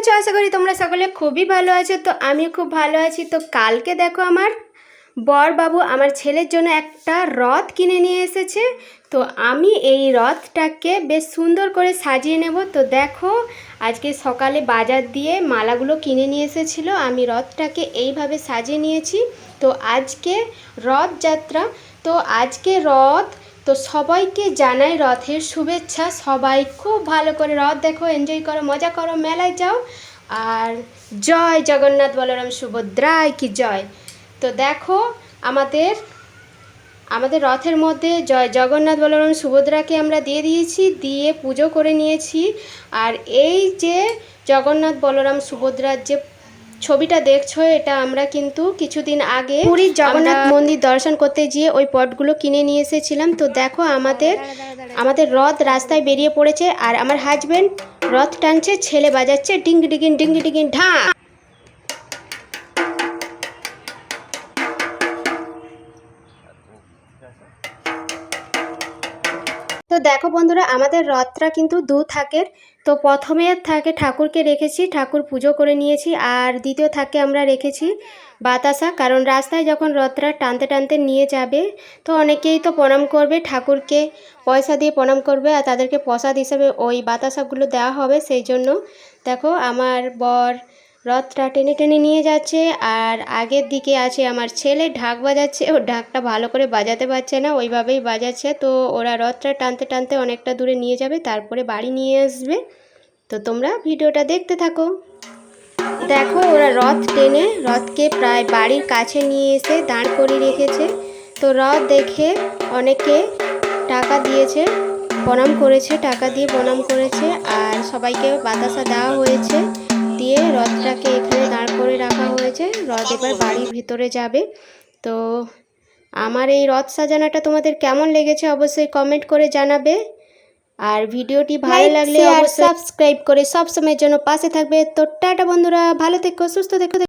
আছো? আশা করি তোমরা সকলে খুবই ভালো আছো। তো আমি খুব ভালো আছি। তো কালকে দেখো আমার বর বাবু আমার ছেলের জন্য একটা রথ কিনে নিয়ে এসেছে। তো আমি এই রথটাকে বেশ সুন্দর করে সাজিয়ে নেব। তো দেখো, আজকে সকালে বাজার দিয়ে মালাগুলো কিনে নিয়ে এসেছিল। আমি রথটাকে এইভাবে সাজিয়ে নিয়েছি। তো আজকে রথযাত্রা। তো আজকে রথ তো সবাইকে জানাই রথের শুভেচ্ছা। সবাই খুব ভালো করে রথ দেখো এনজয় করো, মজা করো, মেলায় যাও। আর জয় জগন্নাথ বলরাম সুভদ্রায় কি জয়। তো দেখো আমাদের আমাদের রথের মধ্যে জয় জগন্নাথ বলরাম সুভদ্রাকে আমরা দিয়ে দিয়েছি, দিয়ে পুজো করে নিয়েছি। আর এই যে জগন্নাথ বলরাম সুভদ্রার যে ছবিটা দেখছ এটা আমরা কিন্তু কিছুদিন আগে পুরীর জগন্নাথ মন্দির দর্শন করতে গিয়ে ওই পটগুলো কিনে নিয়ে এসেছিলাম। তো দেখো আমাদের আমাদের রথ রাস্তায় বেরিয়ে পড়েছে আর আমার হাজব্যান্ড রথ টানছে ছেলে বাজাচ্ছে ডিঙ্গি ডিগিন ডিঙ্গি ডিগিন ঢা তো দেখো বন্ধুরা, আমাদের রথটা কিন্তু দু থাকের। তো প্রথমে থাকে ঠাকুরকে রেখেছি, ঠাকুর পুজো করে নিয়েছি, আর দ্বিতীয় থাকে আমরা রেখেছি বাতাসা, কারণ রাস্তায় যখন রথটা টানতে টানতে নিয়ে যাবে, তো অনেকেই তো প্রণাম করবে, ঠাকুরকে পয়সা দিয়ে প্রণাম করবে, আর তাদেরকে প্রসাদ হিসেবে ওই বাতাসাগুলো দেওয়া হবে। সেই জন্য দেখো, আমার বর রথটা টেনে টেনে নিয়ে যাচ্ছে আর আগের দিকে আছে আমার ছেলে, ঢাক বাজাচ্ছে। ও ঢাকটা ভালো করে বাজাতে পারছে না, ওইভাবেই বাজাচ্ছে। তো ওরা রথটা টানতে টানতে অনেকটা দূরে নিয়ে যাবে, তারপরে বাড়ি নিয়ে আসবে। তো তোমরা ভিডিওটা দেখতে থাকো। দেখো ওরা রথ টেনে, রথকে প্রায় বাড়ির কাছে নিয়ে এসে দাঁড় করিয়ে রেখেছে। তো রথ দেখে অনেকে টাকা দিয়েছে প্রণাম করেছে, টাকা দিয়ে প্রণাম করেছে। আর সবাইকে বাতাসা দেওয়া হয়েছে। রথ এবার বাড়ির ভিতরে যাবে। তো আমার এই রথ সাজানোটা তোমাদের কেমন লেগেছে অবশ্যই কমেন্ট করে জানাবে। আর ভিডিওটি ভালো লাগলে আর সাবস্ক্রাইব করে সবসময়ের জন্য পাশে থাকবে। তো টাটা বন্ধুরা ভালো থেকো সুস্থ থেকো